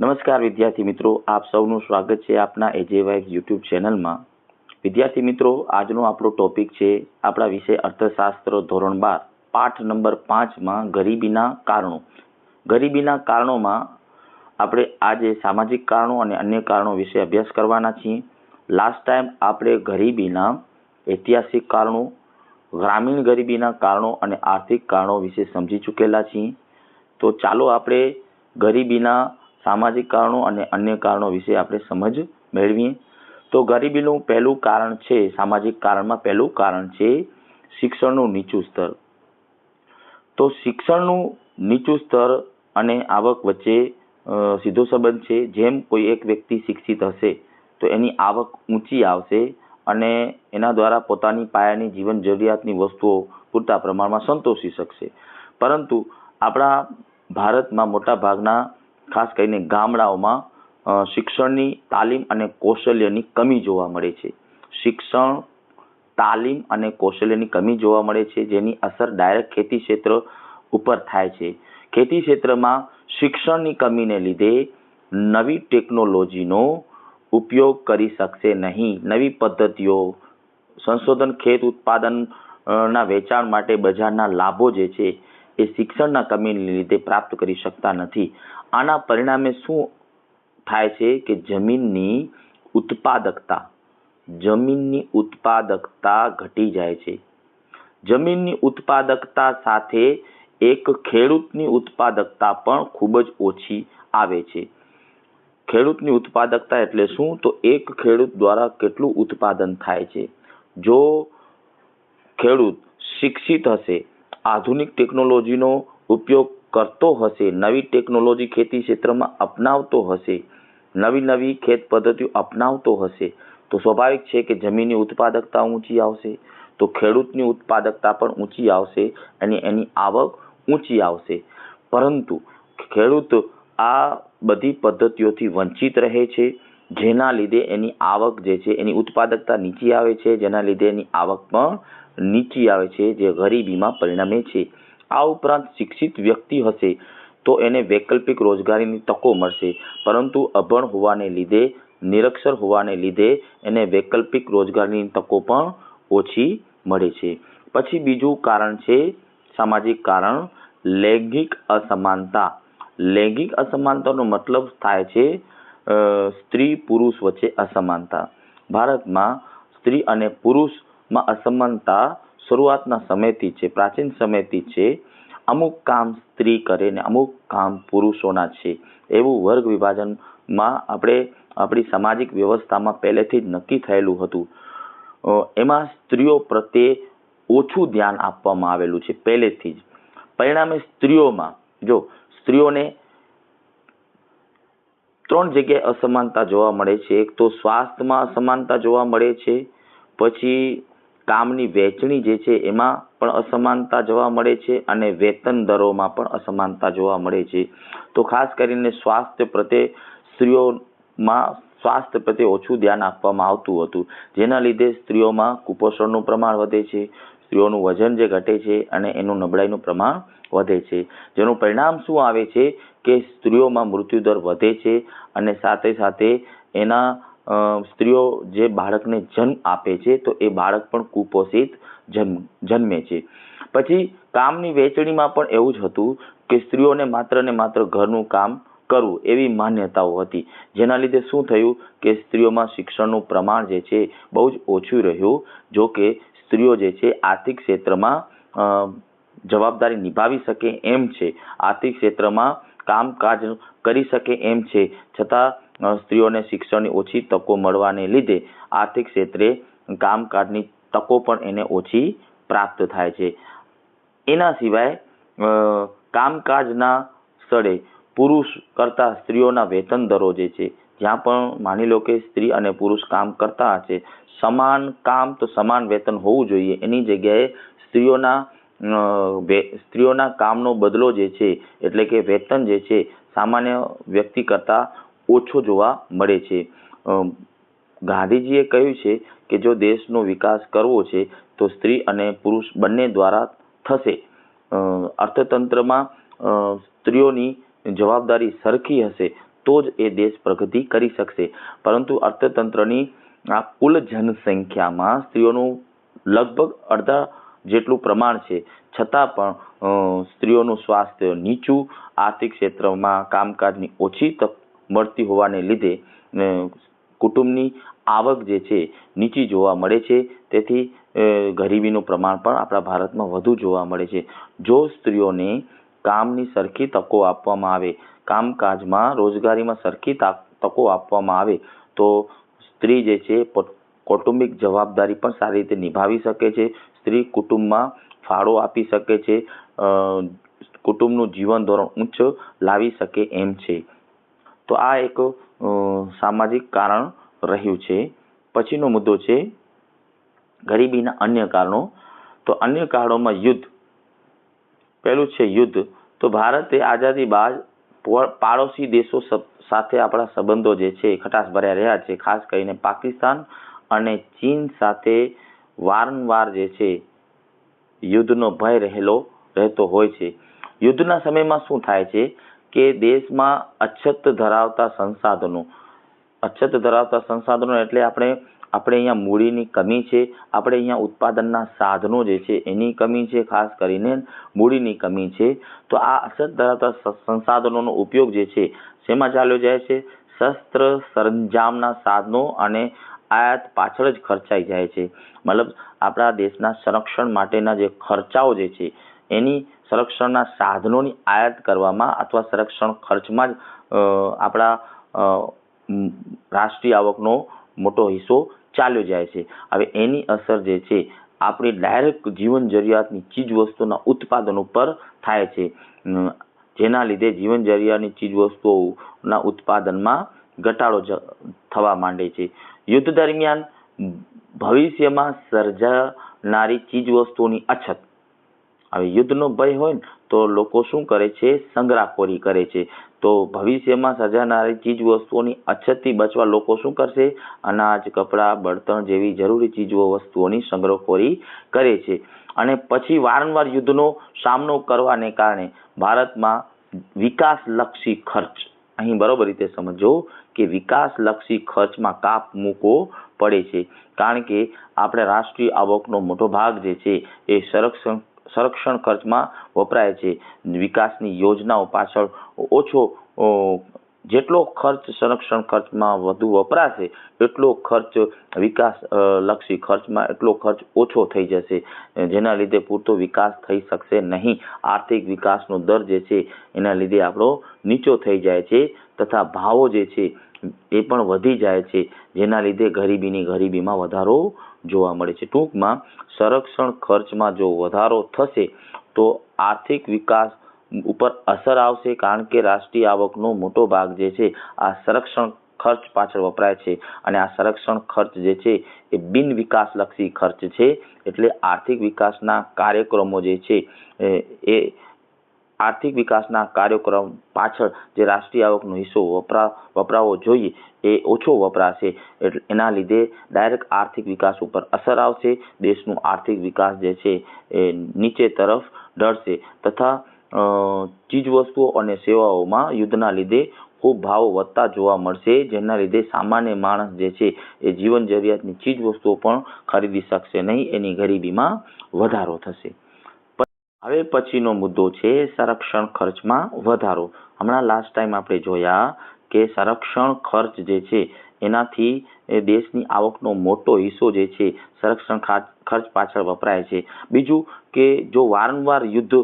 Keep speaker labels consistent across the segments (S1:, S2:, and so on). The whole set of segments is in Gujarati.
S1: નમસ્કાર વિદ્યાર્થી મિત્રો, આપ સૌનું સ્વાગત છે આપના એજેવાય યુટ્યુબ ચેનલમાં. વિદ્યાર્થી મિત્રો, આજનો આપણો ટોપિક છે આપણા વિષય અર્થશાસ્ત્ર ધોરણ બાર, પાઠ નંબર પાંચમાં ગરીબીના કારણો. ગરીબીના કારણોમાં આપણે આજે સામાજિક કારણો અને અન્ય કારણો વિશે અભ્યાસ કરવાના છીએ. લાસ્ટ ટાઈમ આપણે ગરીબીના ઐતિહાસિક કારણો, ગ્રામીણ ગરીબીના કારણો અને આર્થિક કારણો વિશે સમજી ચૂકેલા છીએ. તો ચાલો આપણે ગરીબીના સામાજિક કારણો અને અન્ય કારણો વિશે આપણે સમજ મેળવીએ. તો ગરીબીનું પહેલું કારણ છે, સામાજિક કારણમાં પહેલું કારણ છે શિક્ષણનું નીચું સ્તર. તો શિક્ષણનું નીચું સ્તર અને આવક વચ્ચે સીધો સંબંધ છે. જેમ કોઈ એક વ્યક્તિ શિક્ષિત હશે, તો એની આવક ઊંચી આવશે અને એના દ્વારા પોતાની પાયાની જીવન જરૂરિયાતની વસ્તુઓ પૂરતા પ્રમાણમાં સંતોષી શકશે. પરંતુ આપણા ભારતમાં મોટા ભાગના ખાસ કરીને ગામડાઓમાં શિક્ષણની તાલીમ અને કૌશલ્યની કમી જોવા મળે છે. શિક્ષણ, તાલીમ અને કૌશલ્યની કમી જોવા મળે છે, જેની અસર ડાયરેક્ટ ખેતી ક્ષેત્ર ઉપર થાય છે. ખેતી ક્ષેત્રમાં શિક્ષણની કમીને લીધે નવી ટેકનોલોજીનો ઉપયોગ કરી શકશે નહીં. નવી પદ્ધતિઓ, સંશોધન ખેત ઉત્પાદન ના વેચાણ માટે બજારના લાભો જે છે એ શિક્ષણના કમીને લીધે પ્રાપ્ત કરી શકતા નથી. આના પરિણામે શું થાય છે કે જમીનની ઉત્પાદકતા જમીનની ઉત્પાદકતા ઘટી જાય છે. જમીનની ઉત્પાદકતા સાથે એક ખેડૂતની ઉત્પાદકતા પણ ખૂબ જ ઓછી આવે છે. ખેડૂતની ઉત્પાદકતા એટલે શું? તો એક ખેડૂત દ્વારા કેટલું ઉત્પાદન થાય છે? જો ખેડૂત શિક્ષિત હશે આધુનિક ટેકનોલોજીનો ઉપયોગ કરતો હશે, નવી ટેકનોલોજી ખેતી ક્ષેત્રમાં અપનાવતો હશે, નવી નવી ખેત પદ્ધતિઓ અપનાવતો હશે, તો સ્વાભાવિક છે કે જમીનની ઉત્પાદકતા ઊંચી આવશે, તો ખેડૂતની ઉત્પાદકતા પણ ઊંચી આવશે અને એની આવક ઊંચી આવશે. પરંતુ ખેડૂત આ બધી પદ્ધતિઓથી વંચિત રહે છે, જેના લીધે એની આવક જે છે, એની ઉત્પાદકતા નીચી આવે છે, જેના લીધે એની આવક પણ નીચી આવે છે, જે ગરીબીમાં પરિણમે છે. આ ઉપરાંત શિક્ષિત વ્યક્તિ હશે તો એને વૈકલ્પિક રોજગારીની તકો મળશે. પરંતુ અભણ હોવાને લીધે, નિરક્ષર હોવાને લીધે એને વૈકલ્પિક રોજગારની તકો પણ ઓછી મળે છે. પછી બીજું કારણ છે સામાજિક કારણ, લૈંગિક અસમાનતા. લૈંગિક અસમાનતાનો મતલબ થાય છે સ્ત્રી પુરુષ વચ્ચે અસમાનતા. ભારતમાં સ્ત્રી અને પુરુષમાં અસમાનતા શરૂઆતના સમયથી છે, પ્રાચીન સમયથી છે. અમુક કામ સ્ત્રી કરે ને અમુક કામ પુરુષોના છે. એવું વર્ગ વિભાજનમાં આપણે આપણી સામાજિક વ્યવસ્થામાં પહેલેથી જ નક્કી થયેલું હતું. એમાં સ્ત્રીઓ પ્રત્યે ઓછું ધ્યાન આપવામાં આવેલું છે, પહેલેથી જ. પરિણામે સ્ત્રીઓમાં, જો, સ્ત્રીઓને ત્રણ જગ્યાએ અસમાનતા જોવા મળે છે. એક તો સ્વાસ્થ્યમાં અસમાનતા જોવા મળે છે. પછી કામની વહેંચણી જે છે એમાં પણ અસમાનતા જોવા મળે છે અને વેતન દરોમાં પણ અસમાનતા જોવા મળે છે. તો ખાસ કરીને સ્વાસ્થ્ય પ્રત્યે સ્ત્રીઓમાં સ્વાસ્થ્ય પ્રત્યે ઓછું ધ્યાન આપવામાં આવતું હતું. જેના લીધે સ્ત્રીઓમાં કુપોષણનું પ્રમાણ વધે છે, સ્ત્રીઓનું વજન જે ઘટે છે અને એનું નબળાઈનું પ્રમાણ વધે છે. જેનું પરિણામ શું આવે છે કે સ્ત્રીઓમાં મૃત્યુદર વધે છે અને સાથે સાથે એના સ્ત્રીઓ જે બાળકને જન્મ આપે છે, તો એ બાળક પણ કુપોષિત જન્મ, જન્મે છે. પછી કામની વહેંચણીમાં પણ એવું જ હતું કે સ્ત્રીઓને માત્ર ને માત્ર ઘરનું કામ કરવું એવી માન્યતાઓ હતી. જેના લીધે શું થયું કે સ્ત્રીઓમાં શિક્ષણનું પ્રમાણ જે છે બહુ જ ઓછું રહ્યું, જો કે સ્ત્રીઓ જે છે આર્થિક ક્ષેત્રમાં જવાબદારી નિભાવી શકે એમ છે. આર્થિક ક્ષેત્રમાં કામકાજ કરી શકે એમ છે. છતાં સ્ત્રીઓને શિક્ષણની ઓછી તકો મળવાને લીધે આર્થિક ક્ષેત્રે કામકાજની તકો પણ એને ઓછી પ્રાપ્ત થાય છે. એના સિવાય કામકાજના સ્થળે પુરુષ કરતાં સ્ત્રીઓના વેતન દરો જે છે, જ્યાં પણ માની લો કે સ્ત્રી અને પુરુષ કામ કરતા હશે, સમાન કામ તો સમાન વેતન હોવું જોઈએ. એની જગ્યાએ સ્ત્રીઓના સ્ત્રીઓના કામનો બદલો જે છે, એટલે કે વેતન જે છે, સામાન્ય વ્યક્તિ કરતાં ઓછો જોવા મળે છે. ગાંધીજીએ કહ્યું છે કે જો દેશનો વિકાસ કરવો છે, તો સ્ત્રી અને પુરુષ બંને દ્વારા થશે. અર્થતંત્રમાં સ્ત્રીઓની જવાબદારી સરખી હશે, તો જ એ દેશ પ્રગતિ કરી શકશે. પરંતુ અર્થતંત્રની આ કુલ જનસંખ્યામાં સ્ત્રીઓનું લગભગ અડધા જેટલું પ્રમાણ છે. છતાં પણ સ્ત્રીઓનું સ્વાસ્થ્ય નીચું, આર્થિક ક્ષેત્રમાં કામકાજની ઓછી તક મળતી હોવાને લીધે કુટુંબની આવક જે છે, નીચી જોવા મળે છે. તેથી ગરીબીનું પ્રમાણ પણ આપણા ભારતમાં વધુ જોવા મળે છે. જો સ્ત્રીઓને કામની સરખી તકો આપવામાં આવે, કામકાજમાં રોજગારીમાં સરખી તકો આપવામાં આવે, તો સ્ત્રી જે છે કૌટુંબિક જવાબદારી પણ સારી રીતે નિભાવી શકે છે. સ્ત્રી કુટુંબમાં ફાળો આપી શકે છે. કુટુંબનું જીવન ધોરણ ઉચ્ચ લાવી શકે એમ છે. તો આ એક સામાજિક કારણ રહ્યું છે. પછીનો મુદ્દો છે ગરીબીના અન્ય કારણો. તો અન્ય કારણોમાં યુદ્ધ. પહેલું છે યુદ્ધ. તો ભારતે આઝાદી બાદ પાડોશી દેશો સાથે આપણા સંબંધો જે છે ખટાશ ભર્યા રહ્યા છે. ખાસ કરીને પાકિસ્તાન અને ચીન સાથે વારંવાર જે છે યુદ્ધનો ભય રહેલો, રહેતો હોય છે. યુદ્ધના સમયમાં શું થાય છે? કે દેશમાં અછત ધરાવતા સંસાધનો, અછત ધરાવતા સંસાધનો એટલે આપણે આપણે અહીંયા મૂડીની કમી છે, આપણે અહીંયા ઉત્પાદનના સાધનો જે છે એની કમી છે, ખાસ કરીને મૂડીની કમી છે. તો આ અછત ધરાવતા સંસાધનોનો ઉપયોગ જે છે, શેમાં ચાલ્યો જાય છે? શસ્ત્ર સરંજામના સાધનો અને આયાત પાછળ જ ખર્ચાઈ જાય છે. મતલબ આપણા દેશના સંરક્ષણ માટેના જે ખર્ચાઓ જે છે એની સંરક્ષણના સાધનોની આયાત કરવામાં અથવા સંરક્ષણ ખર્ચમાં જ આપણા રાષ્ટ્રીય આવકનો મોટો હિસ્સો ચાલ્યો જાય છે. હવે એની અસર જે છે, આપણી ડાયરેક્ટ જીવન જરૂરિયાતની ચીજવસ્તુના ઉત્પાદન ઉપર થાય છે. જેના લીધે જીવન જરૂરિયાતની ચીજવસ્તુઓના ઉત્પાદનમાં ઘટાડો થવા માંડે છે. યુદ્ધ દરમિયાન ભવિષ્યમાં સર્જાનારી ચીજવસ્તુઓની અછત હવે યુદ્ધનો ભય હોય ને, તો લોકો શું કરે છે? સંગ્રહખોરી કરે છે. તો ભવિષ્યમાં સર્જાનારી ચીજ વસ્તુઓની અછતથી બચવા લોકો શું કરશે? અનાજ, કપડાં, બળતણ જેવી જરૂરી ચીજ વસ્તુઓની સંગ્રહખોરી કરે છે. અને પછી વારંવાર યુદ્ધનો સામનો કરવાને કારણે ભારતમાં વિકાસલક્ષી ખર્ચ. અહીં બરોબર રીતે સમજો કે વિકાસલક્ષી ખર્ચમાં કાપ મૂકવો પડે છે. કારણ કે આપણે રાષ્ટ્રીય આવકનો મોટો ભાગ જે છે એ સંરક્ષણ સંરક્ષણ ખર્ચમાં વપરાય છે. વિકાસની યોજનાઓ પાછળ ઓછો જેટલો ખર્ચ સંરક્ષણ ખર્ચમાં વધુ વપરાશે, એટલો ખર્ચ વિકાસ લક્ષી ખર્ચમાં એટલો ખર્ચ ઓછો થઈ જશે. જેના લીધે પૂરતો વિકાસ થઈ શકશે નહીં. આર્થિક વિકાસનો દર જે છે, એના લીધે આપણો નીચો થઈ જાય છે તથા ભાવો જે છે એ પણ વધી જાય છે, જેના લીધે ગરીબીની ગરીબીમાં વધારો જોવા મળે છે. ટૂંકમાં, સંરક્ષણ ખર્ચમાં જો વધારો થશે, તો આર્થિક વિકાસ ઉપર અસર આવશે, કારણ કે રાષ્ટ્રીય આવકનો મોટો ભાગ જે છે, આ સંરક્ષણ ખર્ચ પાછળ વપરાય છે. અને આ સંરક્ષણ ખર્ચ જે છે, એ બિન વિકાસલક્ષી ખર્ચ છે. એટલે આર્થિક વિકાસના કાર્યક્રમો જે છે, એ આર્થિક વિકાસના કાર્યક્રમ પાછળ જે રાષ્ટ્રીય આવકનો હિસ્સો વપરા, વપરાવો જોઈએ એ ઓછો વપરાશે. એટલે એના લીધે ડાયરેક્ટ આર્થિક વિકાસ ઉપર અસર આવશે. દેશનું આર્થિક વિકાસ જે છે એ નીચે તરફ ઢળશે તથા ચીજવસ્તુઓ અને સેવાઓમાં યુદ્ધના લીધે ખૂબ ભાવ વધતા જોવા મળશે, જેના લીધે સામાન્ય માણસ જે છે એ જીવન જરૂરિયાતની ચીજવસ્તુઓ પણ ખરીદી શકશે નહીં. એની ગરીબીમાં વધારો થશે. હવે પછીનો મુદ્દો છે સંરક્ષણ ખર્ચમાં વધારો. હમણાં લાસ્ટ ટાઈમ આપણે જોયા કે સંરક્ષણ ખર્ચ જે છે, એનાથી દેશની આવકનો મોટો હિસ્સો જે છે, સંરક્ષણ ખર્ચ પાછળ વપરાય છે. બીજું કે જો વારંવાર યુદ્ધ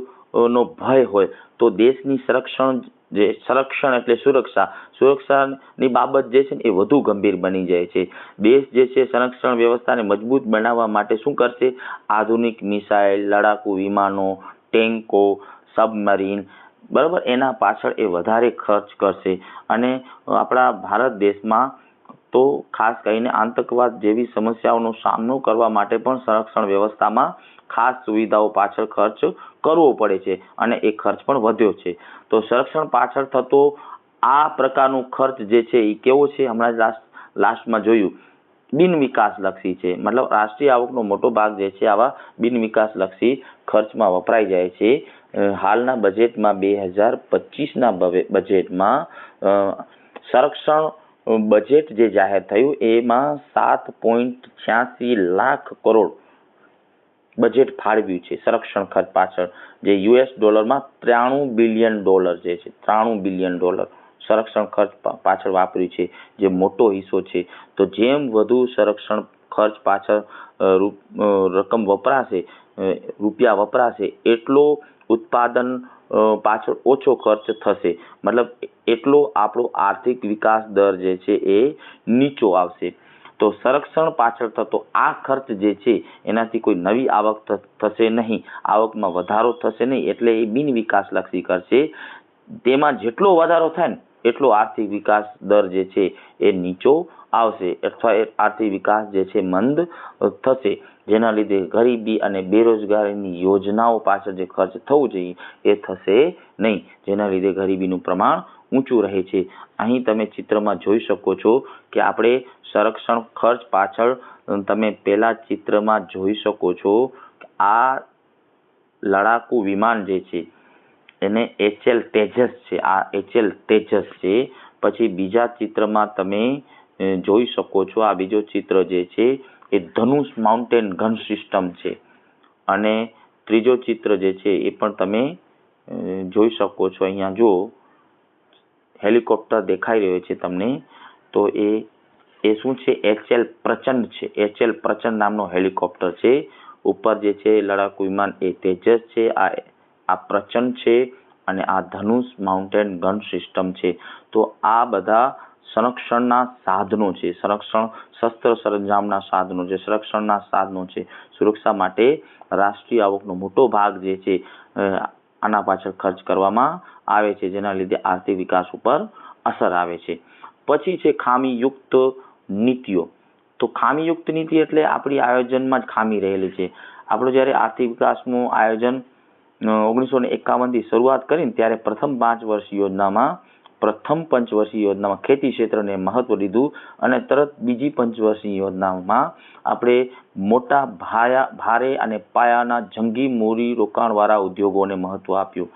S1: નો ભય હોય, તો દેશની સંરક્ષણ જે સંરક્ષણ એટલે સુરક્ષા. સુરક્ષાની બાબત જે છે ને એ વધુ ગંભીર બની જાય છે. દેશ જે છે સંરક્ષણ વ્યવસ્થાને મજબૂત બનાવવા માટે શું કરશે? આધુનિક મિસાઇલ, લડાકુ વિમાનો, ટેન્કો, સબમરીન, બરાબર? એના પાછળ એ વધારે ખર્ચ કરશે. અને આપણા ભારત દેશમાં તો ખાસ કરીને આતંકવાદ જેવી સમસ્યાઓનો સામનો કરવા માટે પણ સંરક્ષણ વ્યવસ્થામાં ખાસ સુવિધાઓ પાછળ ખર્ચ કરવો પડે છે અને એ ખર્ચ પણ વધ્યો છે. તો સંરક્ષણ પાછળ થતો આ પ્રકારનો ખર્ચ જે છે એ કેવો છે? હમણાં લાસ્ટ, લાસ્ટમાં જોયું. બિન વિકાસલક્ષી છે. મતલબ રાષ્ટ્રીય આવકનો મોટો ભાગ જે છે આવા બિન વિકાસલક્ષી ખર્ચમાં વપરાઈ જાય છે. હાલના બજેટમાં બે હજાર પચીસના બજેટમાં સંરક્ષણ બજેટ જે જાહેર થયું એમાં સાત પોઈન્ટ છ્યાસી લાખ કરોડ બજેટ ફાળવ્યું છે. સંરક્ષણ ખર્ચ પાછળ જે યુએસ ડોલરમાં ત્રાણું બિલિયન ડોલર જે છે, ત્રાણું બિલિયન ડોલર સંરક્ષણ ખર્ચ પાછળ વાપર્યું છે. જે મોટો હિસ્સો છે. તો જેમ વધુ સંરક્ષણ ખર્ચ પાછળ રકમ વપરાશે રૂપિયા વપરાશે, એટલો ઉત્પાદન પાછળ ઓછો ખર્ચ થશે. મતલબ એટલો આપણો આર્થિક વિકાસ દર જે છે એ નીચો આવશે. તો સંરક્ષણ પાછળ થતો આ ખર્ચ જે છે, એનાથી કોઈ નવી આવક થશે નહીં. આવકમાં વધારો થશે નહીં, એટલે એ બિન વિકાસલક્ષી કરશે. તેમાં જેટલો વધારો થાય ને, એટલો આર્થિક વિકાસ દર જે છે એ નીચો આવશે અથવા આર્થિક વિકાસ જે છે મંદ થશે. જેના લીધે ગરીબી અને બેરોજગારીની યોજનાઓ પાછળ જે ખર્ચ થવું જોઈએ એ થશે નહીં. જેના લીધે ગરીબીનું પ્રમાણ ઊંચું રહે છે. અહીં તમે ચિત્રમાં જોઈ શકો છો કે આપણે સંરક્ષણ ખર્ચ પાછળ તમે પહેલાં ચિત્રમાં જોઈ શકો છો આ લડાકુ વિમાન જે છે, એને એચએલ તેજસ છે. આ એચએલ તેજસ છે. પછી બીજા ચિત્રમાં તમે જોઈ શકો છો આ બીજો ચિત્ર જે છે એ ધનુષ માઉન્ટેન ગન સિસ્ટમ છે. અને ત્રીજો ચિત્ર જે છે એ પણ તમે જોઈ શકો છો અહીંયા. જો હેલિકોપ્ટર દેખાઈ રહ્યો છે તમને. તો એ એ શું છે? એચએલ પ્રચંડ છે. એચએલ પ્રચંડ નામનો હેલિકોપ્ટર છે. ઉપર જે છે, લડાકુ વિમાન એ તેજસ છે. આ આ પ્રચંડ છે અને આ ધનુષ માઉન્ટેન ગન સિસ્ટમ છે. તો આ બધા સંરક્ષણના સાધનો છે. સંરક્ષણ શસ્ત્ર સરંજામના સાધનો છે. સંરક્ષણના સાધનો છે. સુરક્ષા માટે રાષ્ટ્રીય આવકનો મોટો ભાગ જે છે આના પાછળ ખર્ચ કરવામાં આવે છે, જેના લીધે આર્થિક વિકાસ ઉપર અસર આવે છે. પછી છે ખામીયુક્ત નીતિઓ. તો ખામીયુક્ત નીતિ એટલે આપણી આયોજનમાં જ ખામી રહેલી છે. આપણું જ્યારે આર્થિક વિકાસનું આયોજન ઓગણીસો ને એકાવનથી શરૂઆત કરીને ત્યારે પ્રથમ પાંચ વર્ષ યોજનામાં પ્રથમ પંચવર્ષીય યોજનામાં ખેતી ક્ષેત્રને મહત્વ દીધું અને તરત બીજી પંચવર્ષીય યોજનામાં આપણે મોટા ભાયા, ભારે અને પાયાના જંગી મૂડી રોકાણવાળા ઉદ્યોગોને મહત્વ આપ્યું.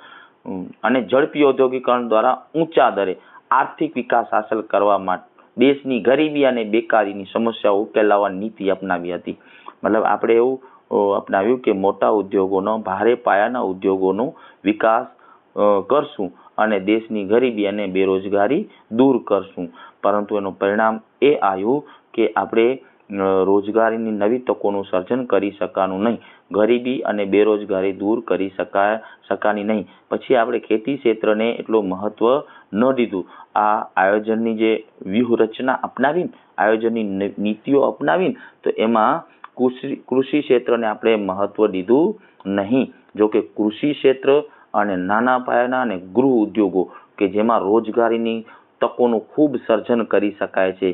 S1: અને ઝડપી ઔદ્યોગિકરણ દ્વારા ઊંચા દરે આર્થિક વિકાસ હાંસલ કરવા માટે દેશની ગરીબી અને બેકારીની સમસ્યાઓ ઉકેલાવવાની નીતિ અપનાવી હતી. મતલબ આપણે એવું અપનાવ્યું કે મોટા ઉદ્યોગોનો, ભારે પાયાના ઉદ્યોગોનો વિકાસ કરશું અને દેશની ગરીબી અને બેરોજગારી દૂર કરશું. પરંતુ એનું પરિણામ એ આવ્યું કે આપણે રોજગારીની નવી તકોનું સર્જન કરી શકાનું નહીં. ગરીબી અને બેરોજગારી દૂર કરી શકાય, શકાની નહીં. પછી આપણે ખેતી ક્ષેત્રને એટલું મહત્ત્વ ન દીધું. આ આયોજનની જે વ્યૂહરચના અપનાવીને, આયોજનની નીતિઓ અપનાવીને, તો એમાં કૃષિ કૃષિ ક્ષેત્રને આપણે મહત્ત્વ દીધું નહીં. જો કે કૃષિ ક્ષેત્ર અને નાના પાયાના અને ગૃહ ઉદ્યોગો કે જેમાં રોજગારીની તકોનું ખૂબ સર્જન કરી શકાય છે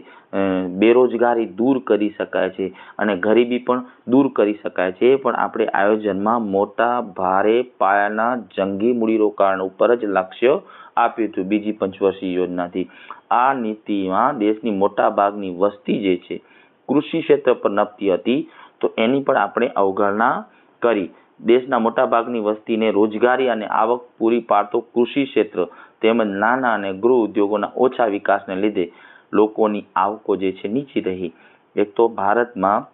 S1: બેરોજગારી દૂર કરી શકાય છે અને ગરીબી પણ દૂર કરી શકાય છે. પણ આપણે આયોજનમાં મોટા ભારે પાયાના જંગી મૂડીરોકાણ ઉપર જ લક્ષ્ય આપ્યું હતું બીજી પંચવર્ષીય યોજનાથી. આ નીતિમાં દેશની મોટા ભાગની વસ્તી જે છે, કૃષિ ક્ષેત્ર પર નપતી હતી, તો એની પણ આપણે અવગણના કરી. દેશના મોટાભાગની વસ્તીને રોજગારી અને આવક પૂરી પાડતો કૃષિ ક્ષેત્ર તેમજ નાના અને ગૃહ ઉદ્યોગોના ઓછા વિકાસને લીધે લોકોની આવકો જે છે નીચી રહી. એક તો ભારતમાં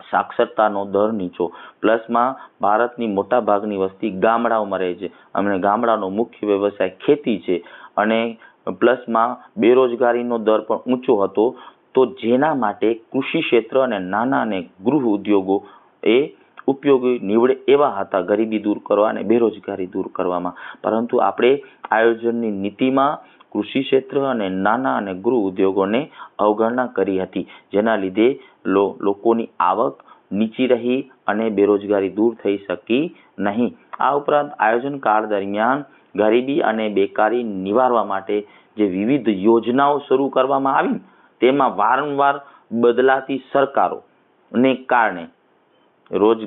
S1: સાક્ષરતાનો દર નીચો, પ્લસમાં ભારતની મોટાભાગની વસ્તી ગામડાઓમાં રહે છે. અને ગામડાનો મુખ્ય વ્યવસાય ખેતી છે અને પ્લસમાં બેરોજગારીનો દર પણ ઊંચો હતો. તો જેના માટે કૃષિ ક્ષેત્ર અને નાના અને ગૃહ ઉદ્યોગો એ ઉપયોગી નીવડે એવા હતા ગરીબી દૂર કરવા અને બેરોજગારી દૂર કરવામાં. પરંતુ આપણે આયોજનની નીતિમાં કૃષિ ક્ષેત્ર અને નાના અને ગૃહ ઉદ્યોગોને અવગણના કરી હતી, જેના લીધે લોકોની આવક નીચી રહી અને બેરોજગારી દૂર થઈ શકી નહીં. આ ઉપરાંત આયોજન કાળ દરમિયાન ગરીબી અને બેકારી નિવારવા માટે જે વિવિધ યોજનાઓ શરૂ કરવામાં આવી, તેમાં વારંવાર બદલાતી સરકારોને કારણે રોજ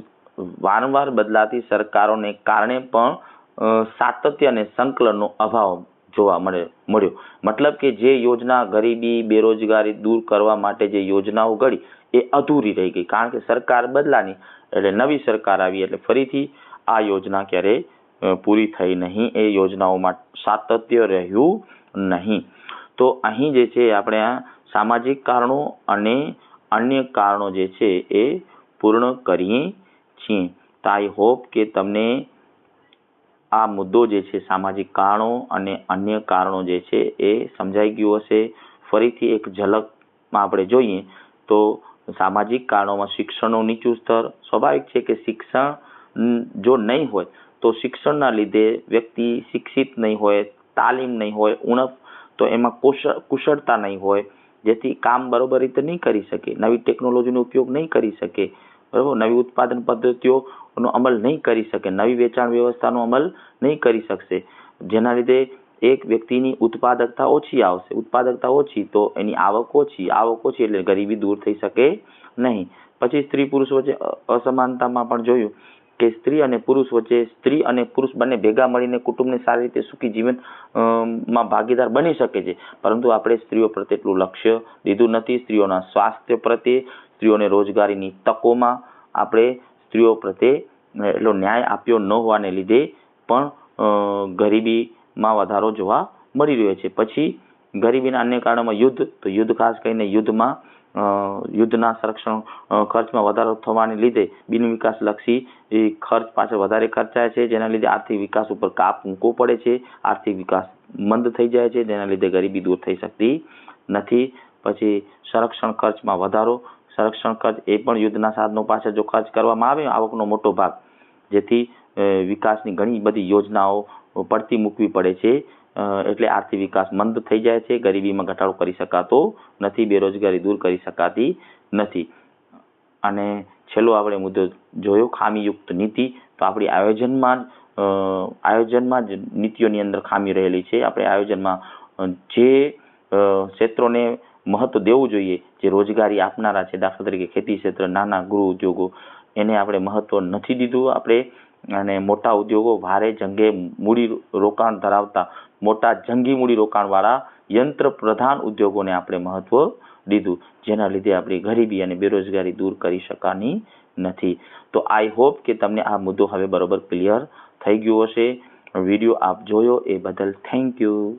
S1: વારંવાર બદલાતી સરકારોને કારણે પણ સાતત્ય અને સંકલનનો અભાવ જોવા મળે, મળ્યો. મતલબ કે જે યોજના ગરીબી, બેરોજગારી દૂર કરવા માટે જે યોજનાઓ ઘડી, એ અધૂરી રહી ગઈ. કારણ કે સરકાર બદલાની, એટલે નવી સરકાર આવી, એટલે ફરીથી આ યોજના ક્યારે પૂરી થઈ નહીં. એ યોજનાઓમાં સાતત્ય રહ્યું નહીં. તો અહીં જે છે, આપણે આ સામાજિક કારણો અને અન્ય કારણો જે છે, એ પૂર્ણ કરીએ છીએ. તો આઈ હોપ કે તમને આ મુદ્દો જે છે, સામાજિક કારણો અને અન્ય કારણો જે છે, એ સમજાઈ ગયું હશે. ફરીથી એક ઝલકમાં આપણે જોઈએ તો સામાજિક કારણોમાં શિક્ષણનું નીચું સ્તર. સ્વાભાવિક છે કે શિક્ષણ જો નહીં હોય, તો શિક્ષણના લીધે વ્યક્તિ શિક્ષિત નહીં હોય, તાલીમ નહીં હોય, ઉણપ, તો એમાં કુશળ કુશળતા નહીં હોય. જેથી કામ બરોબર રીતે નહીં કરી શકે, નવી ટેકનોલોજીનો ઉપયોગ નહીં કરી શકે. બરાબર નવી ઉત્પાદન પદ્ધતિઓનો અમલ નહીં કરી શકે, નવી વેચાણ વ્યવસ્થાનો અમલ નહીં કરી શકશે. જેના લીધે એક વ્યક્તિની ઉત્પાદકતા ઓછી આવશે, ઉત્પાદકતા ઓછી તો એની આવક ઓછી આવક ઓછી એટલે ગરીબી દૂર થઈ શકે નહીં. પછી સ્ત્રી પુરુષ વચ્ચે અસમાનતામાં પણ જોયું કે સ્ત્રી અને પુરુષ વચ્ચે સ્ત્રી અને પુરુષ બંને ભેગા મળીને કુટુંબને સારી રીતે સુખી જીવનમાં ભાગીદાર બની શકે છે. પરંતુ આપણે સ્ત્રીઓ પ્રત્યે એટલું લક્ષ્ય દીધું નથી, સ્ત્રીઓના સ્વાસ્થ્ય પ્રત્યે સ્ત્રીઓને રોજગારીની તકોમાં આપણે સ્ત્રીઓ પ્રત્યે એટલો ન્યાય આપ્યો ન હોવાને લીધે પણ ગરીબીમાં વધારો જોવા મળી રહ્યો છે. પછી ગરીબીના અન્ય કારણોમાં યુદ્ધ, તો યુદ્ધ ખાસ કરીને યુદ્ધમાં યુદ્ધના સંરક્ષણ ખર્ચમાં વધારો થવાને લીધે બિન વિકાસલક્ષી ખર્ચ પાછળ વધારે ખર્ચાય છે, જેના લીધે આર્થિક વિકાસ ઉપર કાપ મૂકવો પડે છે, આર્થિક વિકાસ મંદ થઈ જાય છે, જેના લીધે ગરીબી દૂર થઈ શકતી નથી. પછી સંરક્ષણ ખર્ચમાં વધારો સંરક્ષણ ખર્ચ એ પણ યુદ્ધના સાધનો પાછળ જો ખર્ચ કરવામાં આવે, આવકનો મોટો ભાગ. જેથી વિકાસની ઘણી બધી યોજનાઓ પડતી મૂકવી પડે છે. એટલે આર્થિક વિકાસ મંદ થઈ જાય છે. ગરીબીમાં ઘટાડો કરી શકાતો નથી, બેરોજગારી દૂર કરી શકાતી નથી. અને છેલ્લો આપણે મુદ્દો જોયો, ખામીયુક્ત નીતિ. તો આપણી આયોજનમાં આયોજનમાં જ નીતિઓની અંદર ખામી રહેલી છે. આપણે આયોજનમાં જે ક્ષેત્રોને મહત્વ દેવું જોઈએ જે રોજગારી આપનારા છે. દાખલા તરીકે ખેતી ક્ષેત્ર, નાના ગૃહ ઉદ્યોગો, એને આપણે મહત્વ નથી દીધું આપણે. અને મોટા ઉદ્યોગો ભારે જંગે મૂડી રોકાણ ધરાવતા, મોટા જંગી મૂડી રોકાણવાળા યંત્ર પ્રધાન ઉદ્યોગોને આપણે મહત્વ દીધું. જેના લીધે આપણી ગરીબી અને બેરોજગારી દૂર કરી શકાની નથી. તો આઈ હોપ કે તમને આ મુદ્દો હવે બરોબર ક્લિયર થઈ ગયો હશે. વીડિયો આપ જોયો એ બદલ થેન્ક યુ.